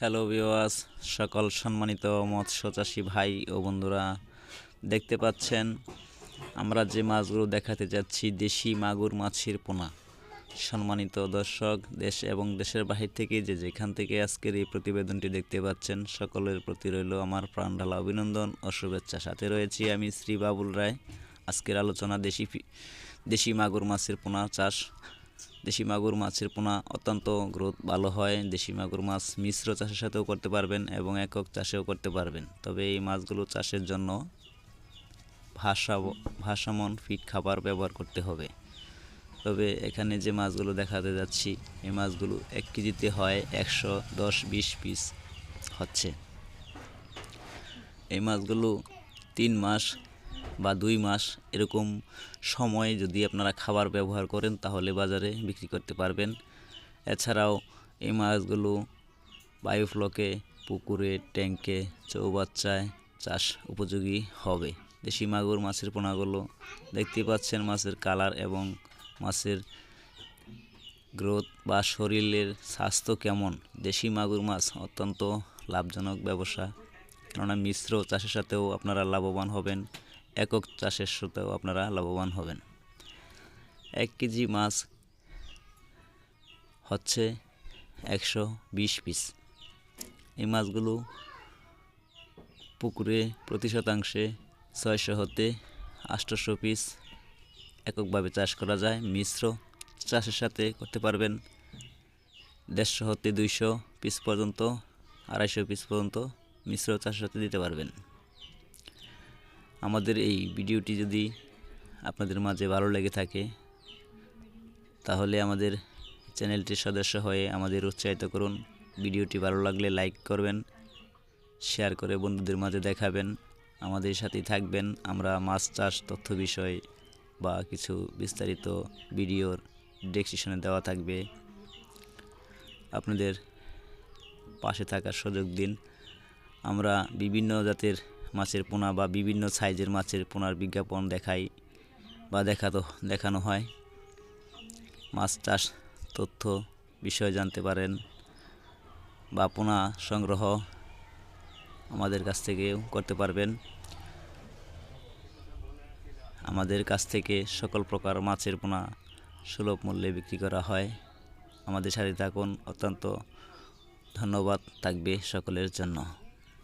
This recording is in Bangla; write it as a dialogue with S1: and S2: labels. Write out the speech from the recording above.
S1: হ্যালো ভিওয়াস সকল সম্মানিত মৎস্য চাষি ভাই ও বন্ধুরা দেখতে পাচ্ছেন, আমরা যে মাছগুলো দেখাতে যাচ্ছি, দেশি মাগুর মাছের পোনা। সম্মানিত দর্শক, দেশ এবং দেশের বাহির থেকে যে যেখান থেকে আজকের এই প্রতিবেদনটি দেখতে পাচ্ছেন, সকলের প্রতি রইল আমার প্রাণ ঢালা অভিনন্দন ও শুভেচ্ছা। সাথে রয়েছি আমি শ্রী বাবুল রায়। আজকের আলোচনা দেশি দেশি মাগুর মাছের পোনা চাষ। দেশি মাগুর মাছের পোনা অত্যন্ত গ্রোথ ভালো হয়। দেশি মাগুর মাছ মিশ্র চাষের সাথেও করতে পারবেন এবং একক চাষেও করতে পারবেন। তবে এই মাছগুলো চাষের জন্য ভাষা, ভাষামন ফিট খাবার ব্যবহার করতে হবে। তবে এখানে যে মাছগুলো দেখাতে যাচ্ছি, এই মাছগুলো এক কেজিতে হয় একশো দশ বিশ পিস হচ্ছে। এই মাছগুলো তিন মাস বা দুই মাস এরকম সময়ে যদি আপনারা খাবার ব্যবহার করেন, তাহলে বাজারে বিক্রি করতে পারবেন। এছাড়াও এই মাছগুলো বায়োফ্লকে, পুকুরে ট্যাঙ্কে চৌবাচ্চায় চাষ উপযোগী হবে। দেশি মাগুর মাছের পোনাগুলো দেখতে পাচ্ছেন মাছের কালার এবং মাছের গ্রোথ বা শরীরের স্বাস্থ্য কেমন। দেশি মাগুর মাছ অত্যন্ত লাভজনক ব্যবসা। কেননা মিশ্র চাষের সাথেও আপনারা লাভবান হবেন। একক চাষের সাথেও আপনারা লাভবান হবেন। এক কেজি মাছ হচ্ছে একশো বিশ পিস। এই মাছগুলো পুকুরে প্রতি শতাংশে ছয়শো হতে আষ্টশো পিস এককভাবে চাষ করা যায়। মিশ্র চাষের সাথে করতে পারবেন দেড়শো হতে দুইশো পিস পর্যন্ত, আড়াইশো পিস পর্যন্ত মিশ্র চাষের সাথে দিতে পারবেন। আমাদের এই ভিডিওটি যদি আপনাদের মাঝে ভালো লেগে থাকে, তাহলে আমাদের চ্যানেলটির সদস্য হয়ে আমাদের উৎসাহিত করুন। ভিডিওটি ভালো লাগলে লাইক করবেন, শেয়ার করে বন্ধুদের মাঝে দেখাবেন, আমাদের সাথেই থাকবেন। আমরা মাছ চাষ তথ্য বিষয় বা কিছু বিস্তারিত ভিডিওর ডেসক্রিপশনে দেওয়া থাকবে। আপনাদের পাশে থাকার সুযোগ দিন। আমরা বিভিন্ন জাতের মাছের পোনা বা বিভিন্ন সাইজের মাছের পোনার বিজ্ঞাপন দেখাই বা দেখাতো দেখানো হয়। মাছ চাষ তথ্য বিষয় জানতে পারেন বা পোনা সংগ্রহ আমাদের কাছ থেকেও করতে পারবেন। আমাদের কাছ থেকে সকল প্রকার মাছের পোনা সুলভ মূল্যে বিক্রি করা হয়। আমাদের সাথে থাকুন, অত্যন্ত ধন্যবাদ থাকবে সকলের জন্য।